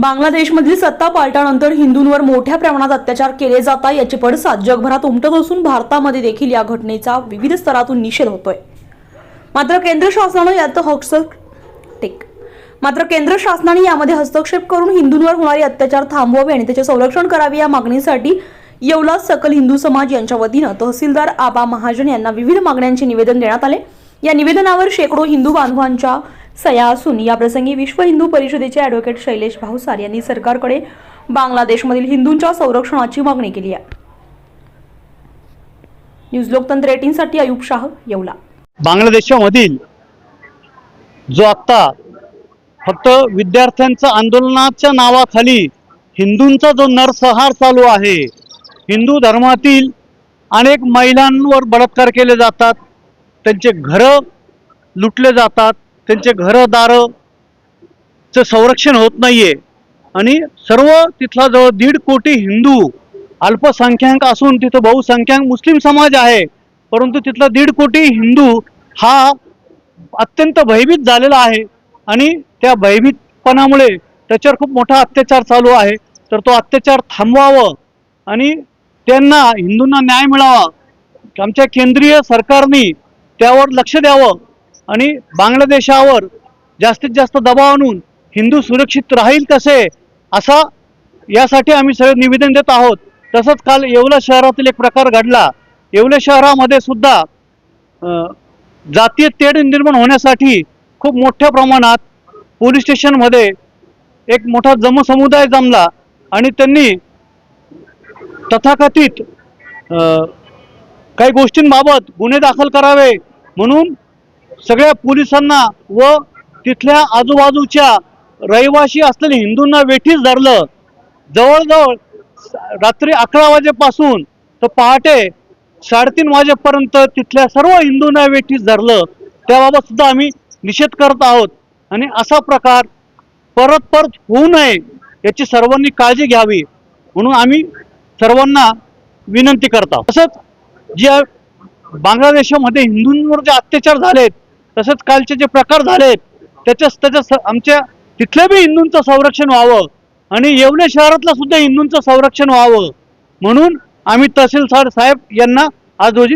बांगलादेशमधील सत्ता पालटानंतर हिंदूंवर मोठ्या प्रमाणात अत्याचार केले जातात याचे पडसाद जगभरात उमटत असून भारतामध्ये देखील या घटनेचा विविध स्तरातून निषेध होतोय. मात्र केंद्र शासनानं यात हस्तक्षेप मात्र केंद्र शासनाने यामध्ये हस्तक्षेप करून हिंदूंवर होणारे अत्याचार थांबवावे आणि त्याचे संरक्षण करावे या मागणीसाठी येवला सकल हिंदू समाज यांच्या वतीनं तहसीलदार आबा महाजन यांना विविध मागण्यांचे निवेदन देण्यात आले. या निवेदनावर शेकडो हिंदू बांधवांच्या सया असून याप्रसंगी विश्व हिंदू परिषदेचे अॅडव्होकेट शैलेश भाऊसार यांनी सरकारकडे बांगलादेशमधील हिंदूंच्या संरक्षणाची मागणी केली आहे. न्यूज लोकतंत्र एटीनसाठी अयुब शाह येवला. बांगलादेशामधील जो आत्ता फक्त विद्यार्थ्यांचा आंदोलनाच्या नावाखाली हिंदूंचा जो नरसंहार चालू आहे हिंदू धर्मातील अनेक महिलांवर बलात्कार केले जातात त्यांचे घरं लुटले जातात त्यांचे घरं चं संरक्षण होत नाहीये. आणि सर्व तिथला जवळ दीड कोटी हिंदू अल्पसंख्याक असून तिथं बहुसंख्याक मुस्लिम समाज आहे. परंतु तिथला दीड कोटी हिंदू हा अत्यंत भयभीत झालेला आहे. आणि त्या भयभीतपणामुळे त्याच्यावर खूप मोठा अत्याचार चालू आहे. तर तो अत्याचार थांबवावं आणि त्यांना हिंदूंना न्याय मिळावा. आमच्या केंद्रीय सरकारने त्यावर लक्ष द्यावं. आणि बांगलादेशावर जास्तीत जास्त दबाव आणून हिंदू सुरक्षित राहील कसे असा यासाठी आम्ही सगळे निवेदन देत आहोत. तसंच काल येवला शहरातील एक प्रकार घडला. येवले शहरामध्ये सुद्धा जातीय तेढ निर्माण होण्यासाठी खूप मोठ्या प्रमाणात पोलीस स्टेशनमध्ये एक मोठा जमसमुदाय जमला आणि त्यांनी तथाकथित काही गोष्टींबाबत गुन्हे दाखल करावे म्हणून सगळ्या पोलिसांना व तिथल्या आजूबाजूच्या रहिवाशी असलेल्या हिंदूंना वेठीस धरलं. जवळजवळ रात्री अकरा वाजेपासून तर पहाटे साडेतीन वाजेपर्यंत तिथल्या सर्व हिंदूंना वेठीस धरलं. त्याबाबत सुद्धा आम्ही निषेध करत आहोत. आणि असा प्रकार परत परत होऊ नये याची सर्वांनी काळजी घ्यावी म्हणून आम्ही सर्वांना विनंती करत आहोत. तसंच जे बांगलादेशामध्ये हिंदूंवर जे अत्याचार झालेत तसंच कालचे जे प्रकार झालेत त्याच्या त्याच्या आमच्या तिथल्या बी हिंदूंचं संरक्षण व्हावं आणि येवले शहरातलं सुद्धा हिंदूंचं संरक्षण व्हावं म्हणून आम्ही तहसीलदार साहेब यांना आज रोजी